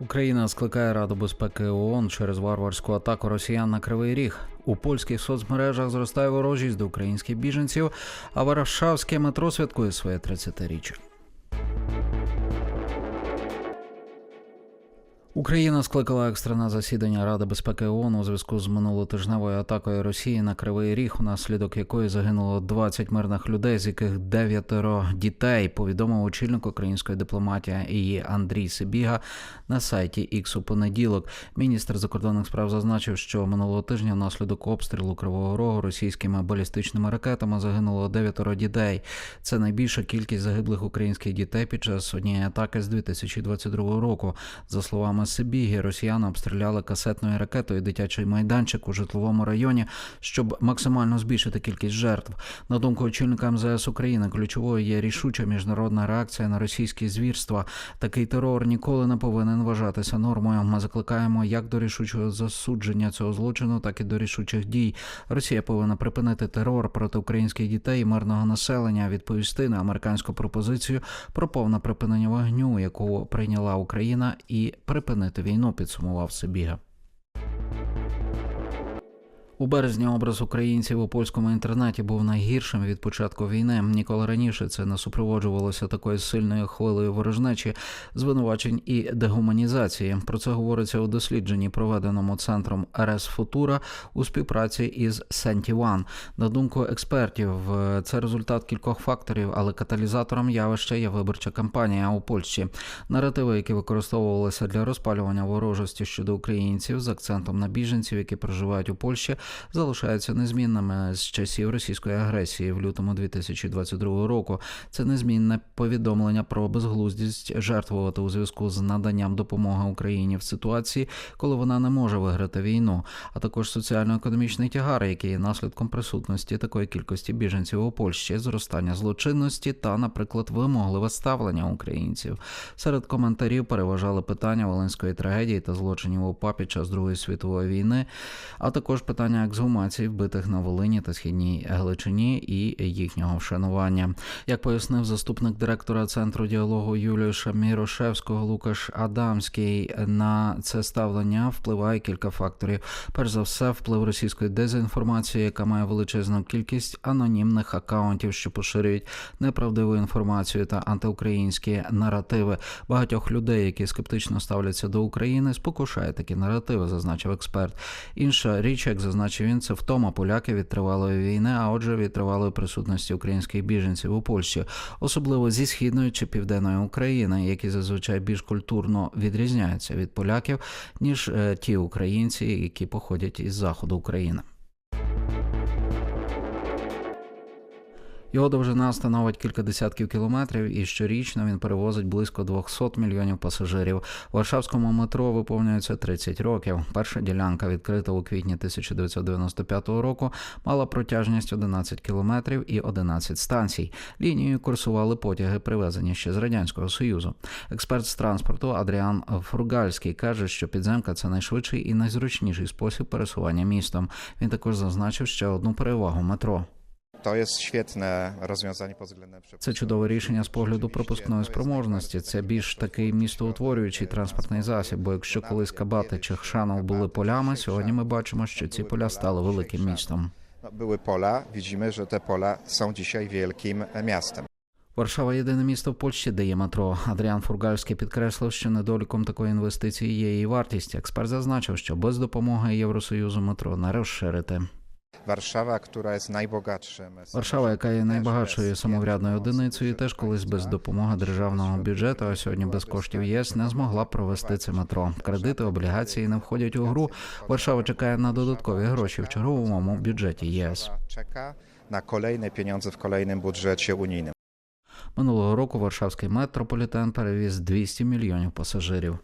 Україна скликає Раду безпеки ООН через варварську атаку росіян на Кривий Ріг. У польських соцмережах зростає ворожість до українських біженців, а Варшавське метро святкує своє 30-річчя. Україна скликала екстрене засідання Ради безпеки ООН у зв'язку з минулотижневою атакою Росії на Кривий Ріг, унаслідок якої загинуло 20 мирних людей, з яких дев'ятеро дітей. Повідомив очільник української дипломатії її Андрій Сибіга на сайті X у понеділок. Міністр закордонних справ зазначив, що минулого тижня внаслідок обстрілу Кривого Рогу російськими балістичними ракетами загинуло дев'ятеро дітей. Це найбільша кількість загиблих українських дітей під час однієї атаки з 2022 року. За словами Сибіги, росіяни обстріляли касетною ракетою дитячий майданчик у житловому районі, щоб максимально збільшити кількість жертв. На думку очільника МЗС України, ключовою є рішуча міжнародна реакція на російські звірства. Такий терор ніколи не повинен вважатися нормою. Ми закликаємо як до рішучого засудження цього злочину, так і до рішучих дій. Росія повинна припинити терор проти українських дітей і мирного населення, відповісти на американську пропозицію про повне припинення вогню, яку прийняла Україна, і припинити війну. Підсумував Сибіга. У березні образ українців у польському інтернеті був найгіршим від початку війни. Ніколи раніше це не супроводжувалося такою сильною хвилею ворожнечі, звинувачень і дегуманізації. Про це говориться у дослідженні, проведеному центром РС Футура у співпраці із Сентіван. На думку експертів, це результат кількох факторів, але каталізатором явища є виборча кампанія у Польщі. Наративи, які використовувалися для розпалювання ворожості щодо українців з акцентом на біженців, які проживають у Польщі, залишаються незмінними з часів російської агресії в лютому 2022 року. Це незмінне повідомлення про безглуздість жертвувати у зв'язку з наданням допомоги Україні в ситуації, коли вона не може виграти війну, а також соціально-економічний тягар, який є наслідком присутності такої кількості біженців у Польщі, зростання злочинності та, наприклад, вимогливе ставлення українців. Серед коментарів переважали питання Волинської трагедії та злочинів УПА під час Другої світової війни, а також питання ексгумації вбитих на Волині та східній Галичині і їхнього вшанування. Як пояснив заступник директора центру діалогу Юліуша Мірошевського Лукаш Адамський, на це ставлення впливає кілька факторів. Перш за все, вплив російської дезінформації, яка має величезну кількість анонімних акаунтів, що поширюють неправдиву інформацію та антиукраїнські наративи. Багатьох людей, які скептично ставляться до України, спокушає такі наративи, зазначив експерт. Інша річ, як зазначив він, це втома поляки від тривалої війни, а отже, від тривалої присутності українських біженців у Польщі, особливо зі східної чи південної України, які зазвичай більш культурно відрізняються від поляків, ніж е, ті українці, які походять із заходу України. Його довжина становить кілька десятків кілометрів, і щорічно він перевозить близько 200 мільйонів пасажирів. Варшавському метро виповнюється 30 років. Перша ділянка, відкрита у квітні 1995 року, мала протяжність 11 кілометрів і 11 станцій. Лінією курсували потяги, привезені ще з радянського союзу. Експерт з транспорту Адріан Фургальський каже, що підземка це найшвидший і найзручніший спосіб пересування містом. Він також зазначив ще одну перевагу метро. To jest świetne rozwiązanie pod względem Це чудове рішення з погляду пропускної спроможності. Це більш такий містоутворюючий транспортний засіб. Бо якщо колись Кабати чи Хшанов були полями, сьогодні ми бачимо, що ці поля стали великим містом. Były pola, widzimy, że te pola są dzisiaj wielkim miastem. Варшава єдине місто в Польщі, де є метро. Адріан Фургальський підкреслив, що недоліком такої інвестиції є її вартість. Експерт зазначив, що без допомоги Євросоюзу метро не розширити. Warszawa, która jest najbogatszym. Варшава, яка є найбагатшою самоврядною одиницею, теж колись без допомоги державного бюджету, а сьогодні без коштів ЄС не змогла провести це метро. Кредити, облігації не входять у гру. Варшава чекає на додаткові гроші в черговому бюджеті ЄС. Czeka na kolejne pieniądze w kolejnym budżecie unijnym. Минулого року Варшавський метрополітен перевіз 200 мільйонів пасажирів.